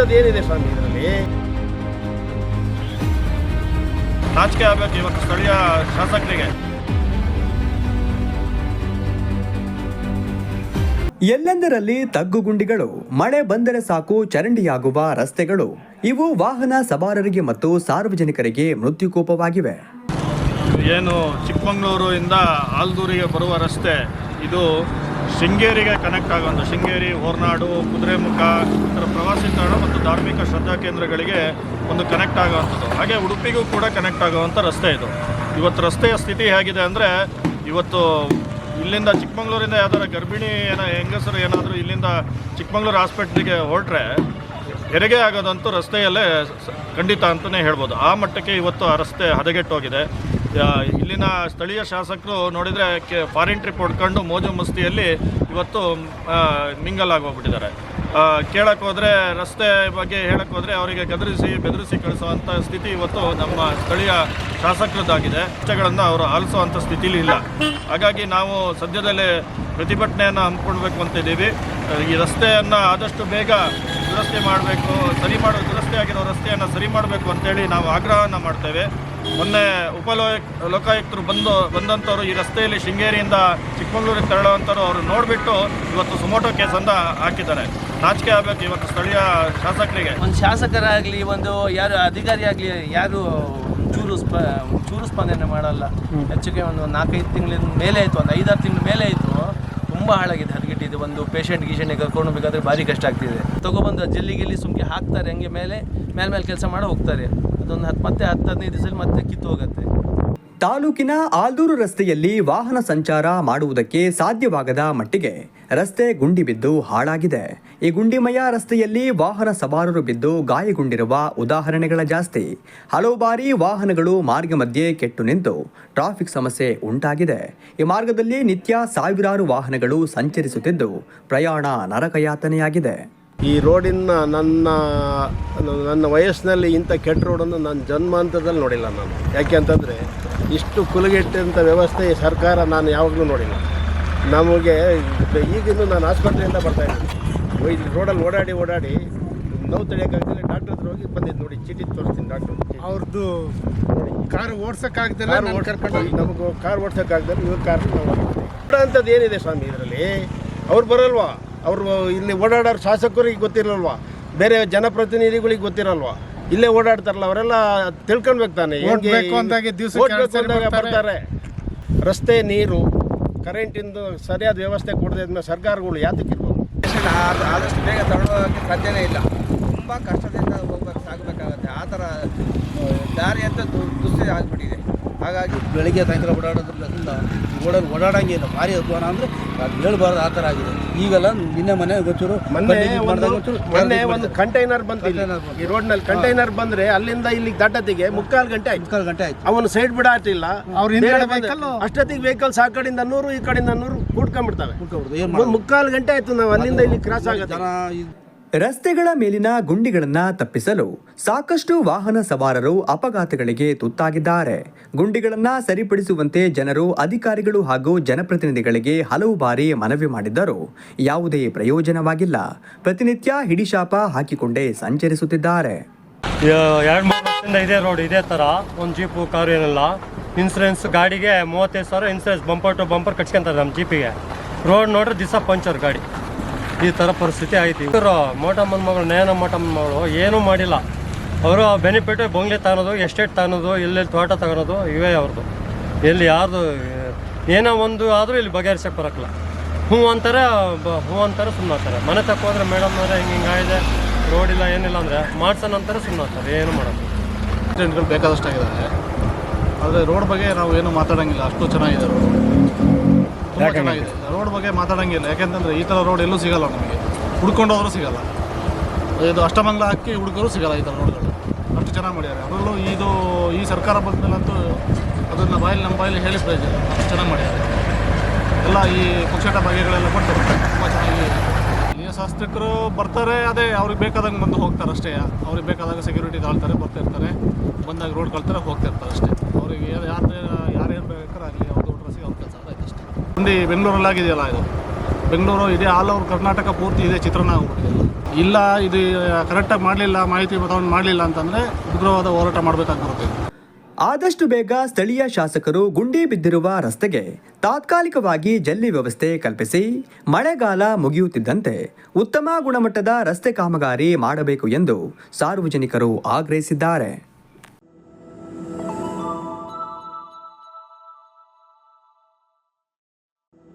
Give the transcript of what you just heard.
ಅಂಥದ್ದು ಏನಿದೆ ಸ್ವಾಮಿ ಇದರಲ್ಲಿ? ರಾಜಕೀಯ ಆಗಬೇಕು ಇವತ್ತು ಸ್ಥಳೀಯ ಶಾಸಕರಿಗೆ. ಎಲ್ಲೆಂದರಲ್ಲಿ ತಗ್ಗುಗುಂಡಿಗಳು ಮಳೆ ಬಂದರೆ ಸಾಕು ಚರಂಡಿಯಾಗುವ ರಸ್ತೆಗಳು ಇವು ವಾಹನ ಸವಾರರಿಗೆ ಮತ್ತು ಸಾರ್ವಜನಿಕರಿಗೆ ಮೃತ್ಯುಕೋಪವಾಗಿವೆ. ಏನು ಚಿಕ್ಕಮಗಳೂರು ಇಂದ ಆಲ್ದೂರಿಗೆ ಬರುವ ರಸ್ತೆ. ಇದು ಶೃಂಗೇರಿಗೆ ಕನೆಕ್ಟ್ ಆಗುವಂಥ ಶೃಂಗೇರಿ, ಹೊರನಾಡು, ಕುದುರೆಮುಖ, ಇತರ ಪ್ರವಾಸಿ ತಾಣ ಮತ್ತು ಧಾರ್ಮಿಕ ಶ್ರದ್ಧಾ ಕೇಂದ್ರಗಳಿಗೆ ಒಂದು ಕನೆಕ್ಟ್ ಆಗುವಂಥದ್ದು. ಹಾಗೆ ಉಡುಪಿಗೂ ಕೂಡ ಕನೆಕ್ಟ್ ಆಗುವಂಥ ರಸ್ತೆ ಇದು. ಇವತ್ತು ರಸ್ತೆಯ ಸ್ಥಿತಿ ಹೇಗಿದೆ ಅಂದರೆ, ಇವತ್ತು ಇಲ್ಲಿಂದ ಚಿಕ್ಕಮಗಳೂರಿಂದ ಯಾವ್ದಾರು ಗರ್ಭಿಣಿ ಏನೋ ಹೆಂಗಸರು ಏನಾದರೂ ಇಲ್ಲಿಂದ ಚಿಕ್ಕಮಗಳೂರು ಹಾಸ್ಪಿಟ್ಲಿಗೆ ಹೊರಟ್ರೆ, ಹೆರಿಗೆ ಆಗೋದಂತೂ ರಸ್ತೆಯಲ್ಲೇ ಖಂಡಿತ ಅಂತಲೇ ಹೇಳ್ಬೋದು. ಆ ಮಟ್ಟಕ್ಕೆ ಇವತ್ತು ಆ ರಸ್ತೆ ಹದಗೆಟ್ಟೋಗಿದೆ. ಇಲ್ಲಿನ ಸ್ಥಳೀಯ ಶಾಸಕರು ನೋಡಿದರೆ ಕೆ ಫಾರಿನ್ ಟ್ರಿಪ್ ಹೊಡ್ಕೊಂಡು ಮೋಜು ಮಸ್ತಿಯಲ್ಲಿ ಇವತ್ತು ಮಿಂಗಲ್ ಆಗೋಗ್ಬಿಟ್ಟಿದ್ದಾರೆ ಕೇಳಕ್ಕೆ ಹೋದರೆ, ರಸ್ತೆ ಬಗ್ಗೆ ಹೇಳಕ್ಕೆ ಹೋದರೆ ಅವರಿಗೆ ಗದರಿಸಿ, ಬೆದರಿಸಿ ಕಳಿಸುವಂಥ ಸ್ಥಿತಿ ಇವತ್ತು ನಮ್ಮ ಸ್ಥಳೀಯ ಶಾಸಕರದ್ದಾಗಿದೆ. ರಸ್ತೆಗಳನ್ನು ಅವರು ಆಲಿಸುವಂಥ ಸ್ಥಿತಿಲಿ ಇಲ್ಲ. ಹಾಗಾಗಿ ನಾವು ಸದ್ಯದಲ್ಲೇ ಪ್ರತಿಭಟನೆಯನ್ನು ಹಮ್ಮಿಕೊಳ್ಬೇಕು ಅಂತಿದ್ದೀವಿ ಈ ರಸ್ತೆಯನ್ನು ಆದಷ್ಟು ಬೇಗ ದುರಸ್ತಿ ಮಾಡಬೇಕು ಸರಿ ಮಾಡೋ ದುರಸ್ತಿ ಆಗಿರೋ ರಸ್ತೆಯನ್ನು ಸರಿ ಮಾಡಬೇಕು ಅಂತೇಳಿ ನಾವು ಆಗ್ರಹವನ್ನು ಮಾಡ್ತೇವೆ. ಮೊನ್ನೆ ಉಪಲೋಯ ಲೋಕಾಯುಕ್ತರು ಬಂದು ಬಂದಂಥವ್ರು ಈ ರಸ್ತೆಯಲ್ಲಿ ಶೃಂಗೇರಿಯಿಂದ ಚಿಕ್ಕಮಗಳೂರಿಗೆ ತೆರಳುವಂಥವ್ರು ಅವರು ನೋಡಿಬಿಟ್ಟು ಇವತ್ತು ಸುಮೋಟೋ ಕೇಸನ್ನು ಹಾಕಿದ್ದಾರೆ. ನಾಚಿಕೆ ಆಗಬೇಕು ಇವತ್ತು ಸ್ಥಳೀಯ ಶಾಸಕರಿಗೆ. ಒಂದು ಶಾಸಕರಾಗಲಿ ಒಂದು ಯಾರು ಅಧಿಕಾರಿ ಆಗಲಿ ಯಾರು ಚೂರು ಸ್ಪ ಚೂರು ಸ್ಪಂದನೆ ಮಾಡಲ್ಲ. ಹೆಚ್ಚಿಗೆ ಒಂದು ನಾಲ್ಕೈದು ತಿಂಗಳಿಂದ ಮೇಲೆ ಆಯಿತು ಒಂದು ಐದಾರು ತಿಂಗಳ ಮೇಲೆ ಆಯಿತು. ತುಂಬ ಹಾಳಾಗಿದೆ. ಹದಗೆಟ್ಟಿದೆ ಒಂದು ಪೇಷಂಟ್ ಗೀಷೆಂಟ್ಗೆ ಕರ್ಕೊಂಡು ಹೋಗ್ಬೇಕಾದ್ರೆ ಭಾರಿ ಕಷ್ಟ ಆಗ್ತಿದೆ. ತಗೊಬಂದು ಜಲ್ಲಿ ಗಿಲ್ಲಿ ಸುಮ್ಕೆ ಹಾಕ್ತಾರೆ, ಹಂಗೆ ಮೇಲೆ ಮೇಲೆ ಮೇಲೆ ಕೆಲಸ ಮಾಡಿ ಹೋಗ್ತಾರೆ. ಅದೊಂದು ಹತ್ತು ಮತ್ತೆ ಹತ್ತು ಹದಿನೈದು ದಿವಸದಲ್ಲಿ ಮತ್ತೆ ಕಿತ್ತು ಹೋಗುತ್ತೆ. ತಾಲೂಕಿನ ಆಲ್ದೂರು ರಸ್ತೆಯಲ್ಲಿ ವಾಹನ ಸಂಚಾರ ಮಾಡುವುದಕ್ಕೆ ಸಾಧ್ಯವಾಗದ ಮಟ್ಟಿಗೆ ರಸ್ತೆ ಗುಂಡಿ ಬಿದ್ದು ಹಾಳಾಗಿದೆ. ಈ ಗುಂಡಿಮಯ ರಸ್ತೆಯಲ್ಲಿ ವಾಹನ ಸವಾರರು ಬಿದ್ದು ಗಾಯಗೊಂಡಿರುವ ಉದಾಹರಣೆಗಳ ಜಾಸ್ತಿ. ಹಲವು ಬಾರಿ ವಾಹನಗಳು ಮಾರ್ಗ ಮಧ್ಯೆ ಕೆಟ್ಟು ನಿಂತು ಟ್ರಾಫಿಕ್ ಸಮಸ್ಯೆ ಉಂಟಾಗಿದೆ. ಈ ಮಾರ್ಗದಲ್ಲಿ ನಿತ್ಯ ಸಾವಿರಾರು ವಾಹನಗಳು ಸಂಚರಿಸುತ್ತಿದ್ದು ಪ್ರಯಾಣ ನರಕಯಾತನೆಯಾಗಿದೆ. ಈ ರೋಡಿನ ನನ್ನ ನನ್ನ ವಯಸ್ಸಿನಲ್ಲಿ ಇಂಥ ಕೆಟ್ಟ ರೋಡನ್ನು ನನ್ನ ಜನ್ಮಾಂತರದಲ್ಲಿ ನೋಡಿಲ್ಲ ನಾನು. ಯಾಕೆ ಅಂತಂದರೆ ಇಷ್ಟು ಕುಲಗೆಟ್ಟಂಥ ವ್ಯವಸ್ಥೆ ಸರ್ಕಾರ ನಾನು ಯಾವಾಗಲೂ ನೋಡಿಲ್ಲ. ನಮಗೆ ಈಗಿನ್ನು ನಾನು ಆಸ್ಪತ್ರೆಯಿಂದ ಬರ್ತಾ ಇಲ್ಲಿ ರೋಡಲ್ಲಿ ಓಡಾಡಿ ಓಡಾಡಿ ನೋವು ತಡೆಯೋಕ್ಕಾಗ್ತಿಲ್ಲ ಡಾಕ್ಟರ್ ಹತ್ರ ಹೋಗಿ ಬಂದಿದ್ದು ನೋಡಿ ಚೀಟಿ ತೋರಿಸ್ತೀನಿ ಡಾಕ್ಟರ್. ಅವ್ರದ್ದು ಕಾರ್ ಓಡ್ಸಕ್ಕಾಗ್ದಿಲ್ಲ ನಮಗೆ ಕಾರ್ ಓಡ್ಸೋಕ್ಕಾಗ್ದಲ್ಲಿ ಇವ್ರ ಕಾರ್ ನಾವು ಅಂಥದ್ದು ಏನಿದೆ ಸ್ವಾಮಿ ಇದರಲ್ಲಿ? ಅವ್ರು ಬರಲ್ವಾ? ಅವರು ಇಲ್ಲಿ ಓಡಾಡೋರು ಶಾಸಕರಿಗೆ ಗೊತ್ತಿರಲ್ವಾ? ಬೇರೆ ಜನಪ್ರತಿನಿಧಿಗಳಿಗೆ ಗೊತ್ತಿರಲ್ವಾ? ಇಲ್ಲೇ ಓಡಾಡ್ತಾರಲ್ಲ ಅವರೆಲ್ಲ ತಿಳ್ಕೊಳ್ಬೇಕು ತಾನೆ ಬರ್ತಾರೆ. ರಸ್ತೆ ನೀರು ಕರೆಂಟಿಂದು ಸರಿಯಾದ ವ್ಯವಸ್ಥೆ ಕೊಡದೇ ಇದ್ಮೇಲೆ ಸರ್ಕಾರಗಳು ಯಾತಕ್ಕೆ ಇರ್ಬೇಕು ಆದಷ್ಟು ಬೇಗ ತಗೊಳ್ಳೋಕ್ಕೆ ಸಾಧ್ಯನೇ ಇಲ್ಲ. ತುಂಬ ಕಷ್ಟದಿಂದ ಹೋಗ್ಬೇಕು ಸಾಗಬೇಕಾಗತ್ತೆ. ಆ ಥರ ದಾರಿ ಅಂತ ದುಸ್ಥಿತಿ ಆಗಿಬಿಟ್ಟಿದೆ. ಹಾಗಾಗಿ ಬೆಳಿಗ್ಗೆ ಸಾಯಂಕಾಲ ಓಡಾಡೋದ್ರಿಂದ ಓಡೋದು ಓಡಾಡಂಗಿಲ್ಲ. ಭಾರಿ ಅಧ್ವಾನ ಅಂದರೆ ಅದು ಹೇಳ್ಬಾರ್ದು ಆ ಥರ ಆಗಿದೆ. ಈಗೆಲ್ಲ ನಿನ್ನೆ ಮನೆ ಗೊತ್ತಿರು ಮೊನ್ನೆ ಒಂದು ಮೊನ್ನೆ ಒಂದು ಕಂಟೈನರ್ ಬಂತು. ಇಲ್ಲಿ. ಈ ರೋಡ್ನಲ್ಲಿ ಕಂಟೈನರ್ ಬಂದ್ರೆ ಅಲ್ಲಿಂದ ಇಲ್ಲಿಗೆ ದಟ್ಟತಿಗೆ ಮುಕ್ಕಾಲು ಗಂಟೆ ಆಯ್ತು. ಮುಕ್ಕಾಲು ಗಂಟೆ ಆಯ್ತು. ಅವನು ಸೈಡ್ ಬಿಡಾಟಿಲ್ಲ ಅವ್ರು ಅಷ್ಟೊತ್ತಿಗೆ ವೆಹಿಕಲ್ಸ್ ಆ ಕಡೆಯಿಂದ ನೂರು ಈ ಕಡೆಯಿಂದ ನೂರು ಕೂಡ್ಕೊಂಡ್ಬಿಡ್ತವೆ. ಮುಕ್ಕಾಲು ಗಂಟೆ ಆಯ್ತು ನಾವು ಅಲ್ಲಿಂದ ಇಲ್ಲಿ ಕ್ರಾಸ್ ಆಗುತ್ತೆ. ರಸ್ತೆಗಳ ಮೇಲಿನ ಗುಂಡಿಗಳನ್ನು ತಪ್ಪಿಸಲು ಸಾಕಷ್ಟು ವಾಹನ ಸವಾರರು ಅಪಘಾತಗಳಿಗೆ ತುತ್ತಾಗಿದ್ದಾರೆ. ಗುಂಡಿಗಳನ್ನು ಸರಿಪಡಿಸುವಂತೆ ಜನರು, ಅಧಿಕಾರಿಗಳು ಹಾಗೂ ಜನಪ್ರತಿನಿಧಿಗಳಿಗೆ ಹಲವು ಬಾರಿ ಮನವಿ ಮಾಡಿದ್ದರೂ ಯಾವುದೇ ಪ್ರಯೋಜನವಾಗಿಲ್ಲ. ಪ್ರತಿನಿತ್ಯ ಹಿಡಿಶಾಪ ಹಾಕಿಕೊಂಡೇ ಸಂಚರಿಸುತ್ತಿದ್ದಾರೆ. ಎರಡು ಇದೇ ರೋಡ್ ಇದೇ ಥರ ಒಂದು ಜೀಪು ಕಾರು ಏನಿಲ್ಲ. ಇನ್ಸೂರೆನ್ಸ್ ಗಾಡಿಗೆ ಮೂವತ್ತೈದು ಸಾವಿರ ಇನ್ಸೂರೆನ್ಸ್ ಬಂಪರ್ ಟು ಬಂಪರ್ ಕಟ್ಸ್ಕೊಂತಾರೆ ನಮ್ಮ ಜೀಪಿಗೆ ರೋಡ್ ನೋಡ್ರೆ ದಿಸ ಪಂಚರ್ ಗಾಡಿ. ಈ ಥರ ಪರಿಸ್ಥಿತಿ ಆಯ್ತು. ಇವರು ಮೋಟಮ್ಮನ ಮಗಳು ನಯನ ಮೋಟಮ್ಮನ ಮಗಳು ಏನೂ ಮಾಡಿಲ್ಲ. ಅವರು ಬೆನಿಫಿಟ್ ಬಂಗ್ಲೆ ತಾನೋದು ಎಸ್ಟೇಟ್ ತಾನೋದು ಎಲ್ಲೆಲ್ಲಿ ತೋಟ ತಗೊಳೋದು, ಇವೇ ಅವ್ರದ್ದು ಎಲ್ಲಿ ಯಾರ್ದು, ಏನೋ ಒಂದು ಆದರೂ ಇಲ್ಲಿ ಬಗೆಹರಿಸಕ್ಕೆ ಬರೋಕ್ಕಲ್ಲ. ಹ್ಞೂ ಅಂತಾರೆ ಹ್ಞೂ ಅಂತಾರೆ ಸುಮ್ಮನೆ ಆಗ್ತಾರೆ ಮನೆ ತಕ್ಕೋದ್ರೆ ಮೇಡಮ್ ಅವರೇ ಹಿಂಗೆ ಹಿಂಗಾಗಿದೆ ರೋಡಿಲ್ಲ ಇಲ್ಲ, ಏನಿಲ್ಲ ಅಂದರೆ ಮಾಡ್ಸೋಣ ಅಂತಾರೆ ಸುಮ್ಮನೆ ಆಗ್ತಾರೆ ಏನು ಮಾಡೋದು ಬೇಕಾದಷ್ಟು ಬೇಕಾದಷ್ಟಾಗಿದ್ದಾರೆ ಆದರೆ ರೋಡ್ ಬಗ್ಗೆ ನಾವು ಏನು ಮಾತಾಡೋಂಗಿಲ್ಲ. ಅಷ್ಟು ಚೆನ್ನಾಗಿದೆ ರೋಡ್ ತುಂಬ ಚೆನ್ನಾಗಿದೆ. ರೋಡ್ ಬಗ್ಗೆ ಮಾತಾಡೋಂಗಿಲ್ಲ. ಯಾಕೆಂತಂದರೆ ಈ ಥರ ರೋಡ್ ಎಲ್ಲೂ ಸಿಗಲ್ಲ ನಮಗೆ. ಹುಡ್ಕೊಂಡೋದ್ರು ಸಿಗಲ್ಲ. ಇದು ಅಷ್ಟಮಂಗ್ಲ ಹಾಕಿ ಹುಡುಗರು ಸಿಗಲ್ಲ ಈ ಥರ ರೋಡ್ಗಳು ಅಷ್ಟು ಚೆನ್ನಾಗಿ ಮಾಡ್ಯಾರೆ ಅದರಲ್ಲೂ ಇದು ಈ ಸರ್ಕಾರ ಬಂದಮೇಲಂತೂ ಅದನ್ನು ಬಾಯಲ್ಲಿ ನಮ್ಮ ಬಾಯಲ್ಲಿ ಹೇಳಿ ಪ್ರಯೋಜನ ಅಷ್ಟು ಚೆನ್ನಾಗಿ ಮಾಡ್ಯಾರೆ ಎಲ್ಲ ಈ ಪುಕ್ಷಟ ಬಗೆಗಳೆಲ್ಲ ಕೊಟ್ಟು ತುಂಬ ಚೆನ್ನಾಗಿ ಈ ಶಾಸಕರು ಬರ್ತಾರೆ. ಅದೇ ಅವ್ರಿಗೆ ಬೇಕಾದಂಗೆ ಬಂದು ಹೋಗ್ತಾರೆ ಅಷ್ಟೇ. ಅವ್ರಿಗೆ ಬೇಕಾದಾಗ ಸೆಕ್ಯೂರಿಟಿ ತಾಳ್ತಾರೆ ಬರ್ತಿರ್ತಾರೆ. ಬಂದಾಗ ರೋಡ್ ಕಳ್ತಾರೆ ಹೋಗ್ತಿರ್ತಾರೆ ಅಷ್ಟೇ. ಅವ್ರಿಗೆ ಯಾರು ಯಾರೇನು ಬೇಕಾದ್ರೆ ಆಗಲಿ ಅವ್ರ ದೊಡ್ಡ ರಸಿಗೆ ಅವ್ರ ಕೆಲಸ ಆಯ್ತು ಅಷ್ಟೇ ಮಂದಿ ಬೆಂಗಳೂರಲ್ಲಿ ಆಗಿದೆಯಲ್ಲ ಇದು? ಬೆಂಗಳೂರು ಇಡೀ ಆಲ್ ಓವರ್ ಕರ್ನಾಟಕ ಪೂರ್ತಿ ಇದೆ ಚಿತ್ರಣ ಇಲ್ಲ, ಇದು ಕರೆಕ್ಟಾಗಿ ಮಾಡಲಿಲ್ಲ, ಮಾಹಿತಿ ತಗೊಂಡು ಮಾಡಲಿಲ್ಲ ಅಂತಂದರೆ ಉಗ್ರವಾದ ಹೋರಾಟ ಮಾಡಬೇಕಾಗಿ ಬರುತ್ತೆ. ಆದಷ್ಟು ಬೇಗ ಸ್ಥಳೀಯ ಶಾಸಕರು ಗುಂಡಿ ಬಿದ್ದಿರುವ ರಸ್ತೆಗೆ ತಾತ್ಕಾಲಿಕವಾಗಿ ಜಲ್ಲಿ ವ್ಯವಸ್ಥೆ ಕಲ್ಪಿಸಿ ಮಳೆಗಾಲ ಮುಗಿಯುತ್ತಿದ್ದಂತೆ ಉತ್ತಮ ಗುಣಮಟ್ಟದ ರಸ್ತೆ ಕಾಮಗಾರಿ ಮಾಡಬೇಕು ಎಂದು ಸಾರ್ವಜನಿಕರು ಆಗ್ರಹಿಸಿದ್ದಾರೆ.